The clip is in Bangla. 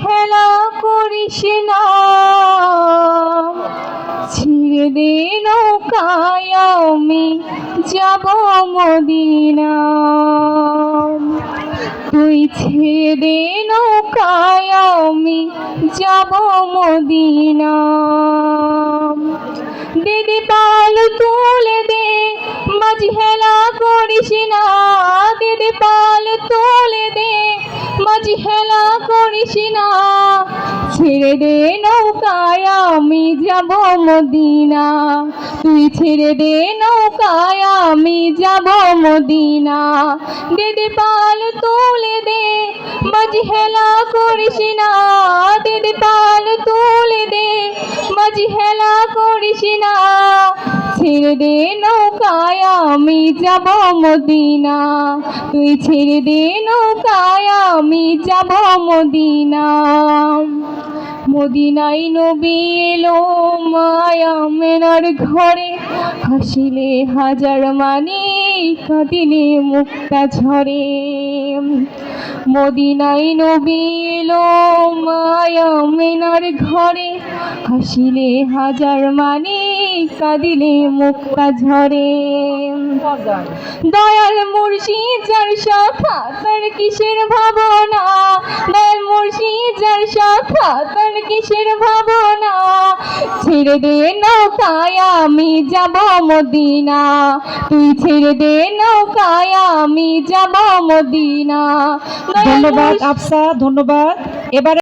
হেলা করিস না। ছিড়ে দে নৌকায়ামি যাব মদিনা। তুই ছিড়ে দে নৌকায়ামি যাব মদিনা। দিদি পাল তুলে দে, মাঝ হেলা করিস না। দিদি পাল তুলে দে না ছেড়ে দে নৌকায়, আমি যাব মদিনা। তুই ছেড়ে দে নৌকায়, আমি যাব মদিনা। দিদি পাল তুলে দে মাঝি হেলা করিস না দিদি পাল তুলে দে মাঝি হেলা করিস না ছেড়ে দে নৌকায়, আমি যাব মদিনা। তুই ছেড়ে দে নৌকায়, আমি যাব মদিনা। মদিনাই নবী এলো মায়া মেনার ঘরে। হাসিলে হাজার মানি, কাঁদিলে মুক্তা ঝরে। মদিনাই নবী এলো মায়া মেনার ঘরে। হাসিলে হাজার মানি কাঁদিলে মুক্তা ঝরে। দয়াল মুর্শিদ যার শাখা তার কিসের ভাবনা? দয়াল মুর্শিদ যার শাখা তার কিসের ভাবনা? ছেড়ে দে নৌকায় আমি যাব মদিনা। তুই ছেড়ে দে নৌকায় আমি যাব মদিনা। ধন্যবাদ আফসা ধন্যবাদ। এবারে